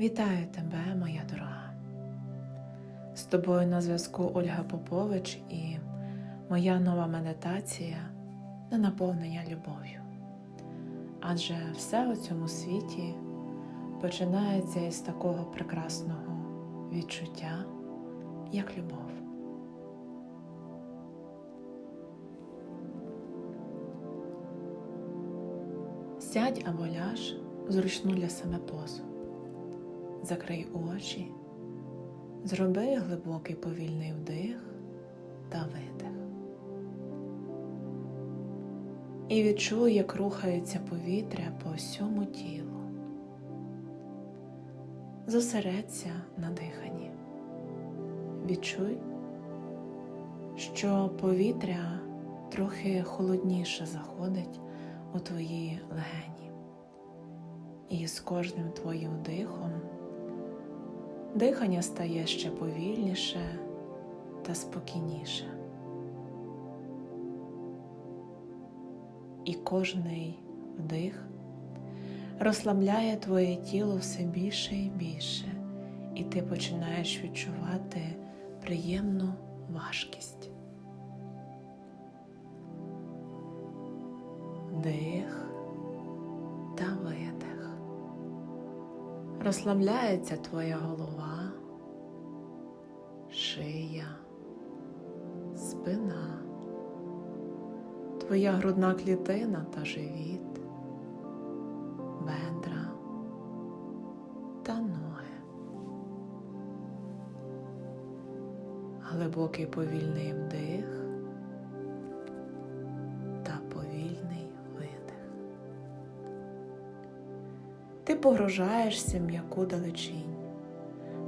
Вітаю тебе, моя дорога. З тобою на зв'язку Ольга Попович і моя нова медитація на наповнення любов'ю. Адже все у цьому світі починається із такого прекрасного відчуття, як любов. Сядь або ляж зручну для себе позу. Закрий очі, зроби глибокий повільний вдих та видих. І відчуй, як рухається повітря по всьому тілу. Зосередься на диханні. Відчуй, що повітря трохи холодніше заходить у твої легені. І з кожним твоїм дихом дихання стає ще повільніше та спокійніше. І кожний вдих розслабляє твоє тіло все більше і більше, і ти починаєш відчувати приємну важкість. Розслабляється твоя голова, шия, спина, твоя грудна клітина та живіт, бедра та ноги. Глибокий повільний вдих погружаєшся м'яку далечінь,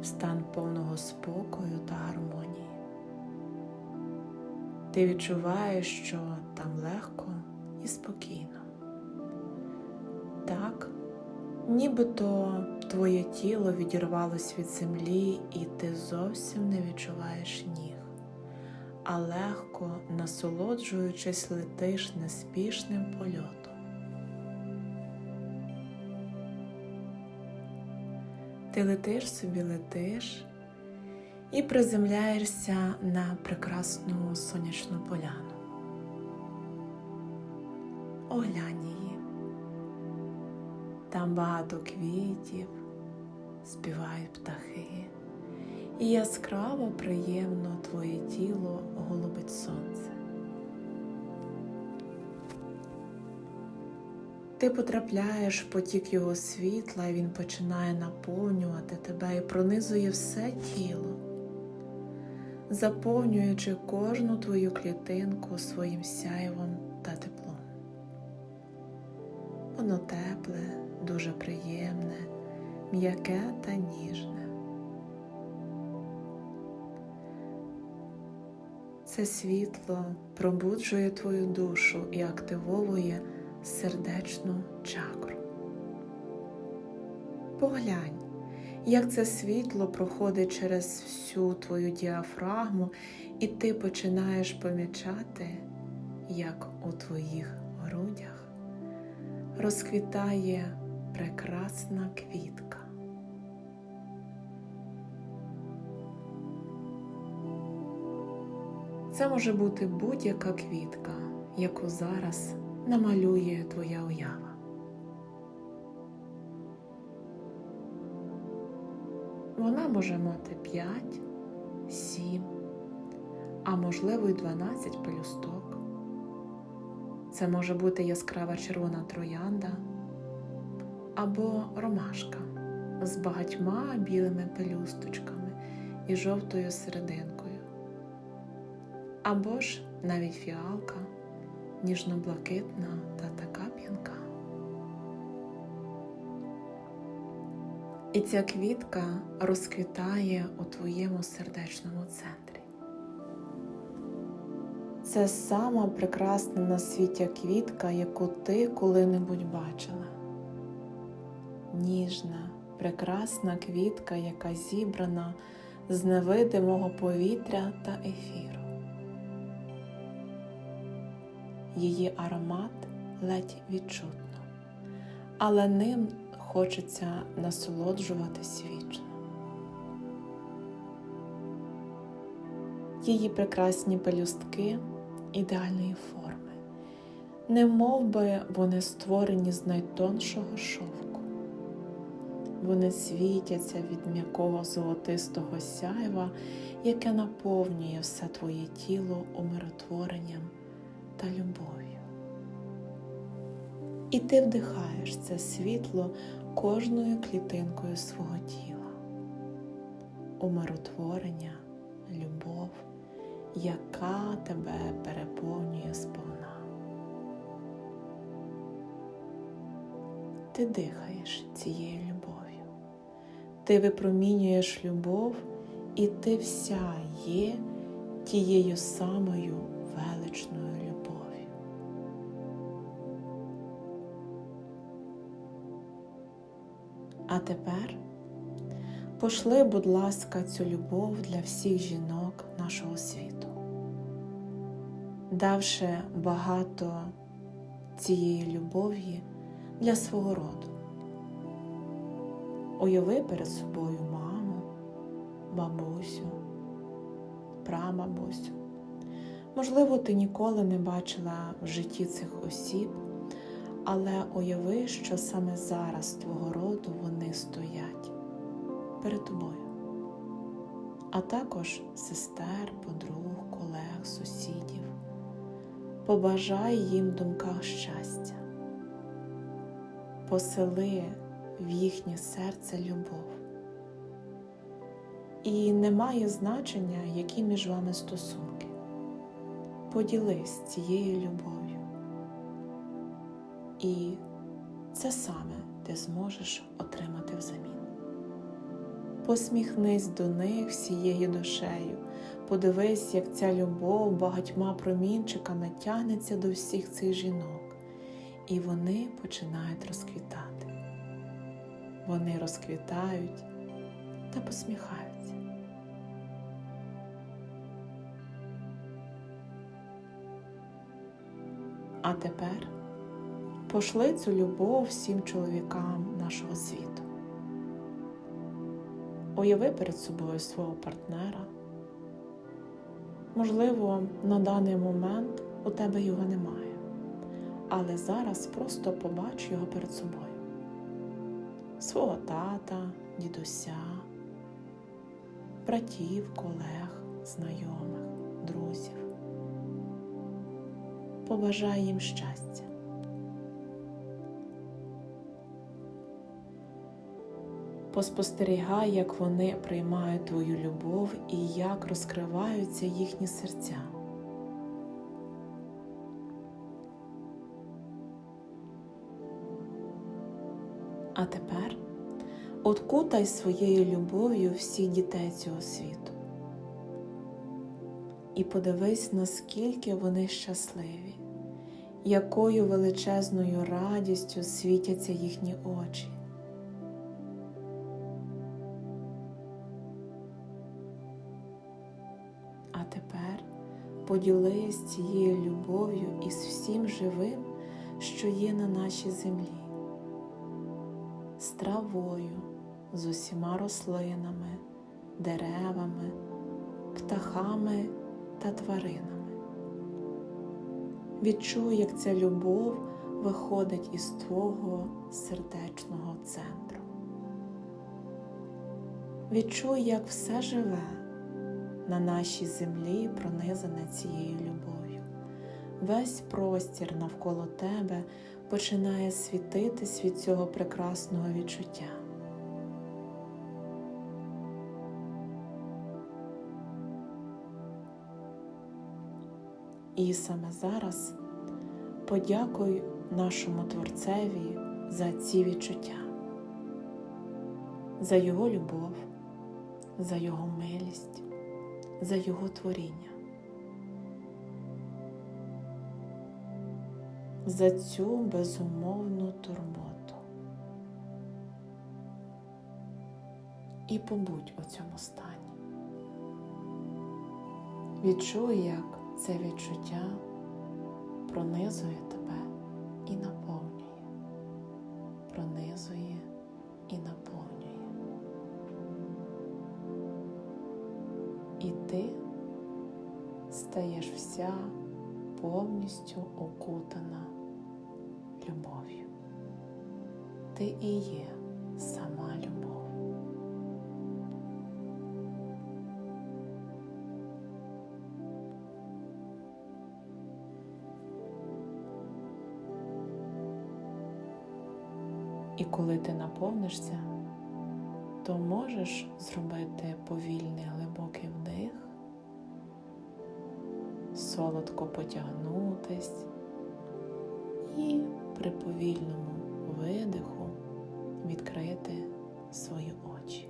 в стан повного спокою та гармонії. Ти відчуваєш, що там легко і спокійно. Так, нібито твоє тіло відірвалось від землі, і ти зовсім не відчуваєш ніг, а легко, насолоджуючись, летиш неспішним польотом. Ти летиш собі, летиш і приземляєшся на прекрасну сонячну поляну. Оглянь її. Там багато квітів, співають птахи, і яскраво приємно твоє тіло голубить сонце. Ти потрапляєш в потік його світла, і він починає наповнювати тебе і пронизує все тіло, заповнюючи кожну твою клітинку своїм сяйвом та теплом. Воно тепле, дуже приємне, м'яке та ніжне. Це світло пробуджує твою душу і активовує сердечну чакру. Поглянь, як це світло проходить через всю твою діафрагму, і ти починаєш помічати, як у твоїх грудях розквітає прекрасна квітка. Це може бути будь-яка квітка, яку зараз намалює твоя уява. Вона може мати 5, 7, а можливо й 12 пелюсток. Це може бути яскрава червона троянда або ромашка з багатьма білими пелюсточками і жовтою серединкою, або ж навіть фіалка ніжно-блакитна та така п'янка. І ця квітка розквітає у твоєму сердечному центрі. Це сама прекрасна на світі квітка, яку ти коли-небудь бачила. Ніжна, прекрасна квітка, яка зібрана з невидимого повітря та ефіру. Її аромат ледь відчутно, але ним хочеться насолоджуватись вічно. Її прекрасні пелюстки ідеальної форми, не би вони створені з найтоншого шовку. Вони світяться від м'якого золотистого сяйва, яке наповнює все твоє тіло умиротворенням та любов'ю. І ти вдихаєш це світло кожною клітинкою свого тіла, умиротворення, любов, яка тебе переповнює сповна. Ти дихаєш цією любов'ю, ти випромінюєш любов, і ти вся є тією самою величною любов'ю. А тепер пошли, будь ласка, цю любов для всіх жінок нашого світу, давши багато цієї любові для свого роду. Уяви перед собою маму, бабусю, прабабусю. Можливо, ти ніколи не бачила в житті цих осіб, але уяви, що саме зараз твого роду вони стоять перед тобою, а також сестер, подруг, колег, сусідів. Побажай їм в думках щастя, посели в їхнє серце любов. І не має значення, які між вами стосунки. Поділись цією любов'ю. І це саме ти зможеш отримати взамін. Посміхнись до них всією душею, подивись, як ця любов багатьма промінчиками тягнеться до всіх цих жінок, і вони починають розквітати. Вони розквітають та посміхаються. А тепер пошли цю любов всім чоловікам нашого світу. Уяви перед собою свого партнера. Можливо, на даний момент у тебе його немає, але зараз просто побач його перед собою. Свого тата, дідуся, братів, колег, знайомих, друзів. Побажай їм щастя. Поспостерігай, як вони приймають твою любов і як розкриваються їхні серця. А тепер откутай своєю любов'ю всіх дітей цього світу. І подивись, наскільки вони щасливі, якою величезною радістю світяться їхні очі. Поділись цією любов'ю із всім живим, що є на нашій землі, з травою, з усіма рослинами, деревами, птахами та тваринами. Відчуй, як ця любов виходить із твого сердечного центру. Відчуй, як все живе на нашій землі пронизане цією любов'ю. Весь простір навколо тебе починає світитись від цього прекрасного відчуття. І саме зараз подякуй нашому Творцеві за ці відчуття, за Його любов, за Його милість, за Його творіння, за цю безумовну турботу. І побудь у цьому стані. Відчуй, як це відчуття пронизує тебе і наповнює, пронизує І ти стаєш вся повністю окутана любов'ю. Ти і є сама любов. І коли ти наповнишся, то можеш зробити повільний глибокий вдих, солодко потягнутись і при повільному видиху відкрити свої очі.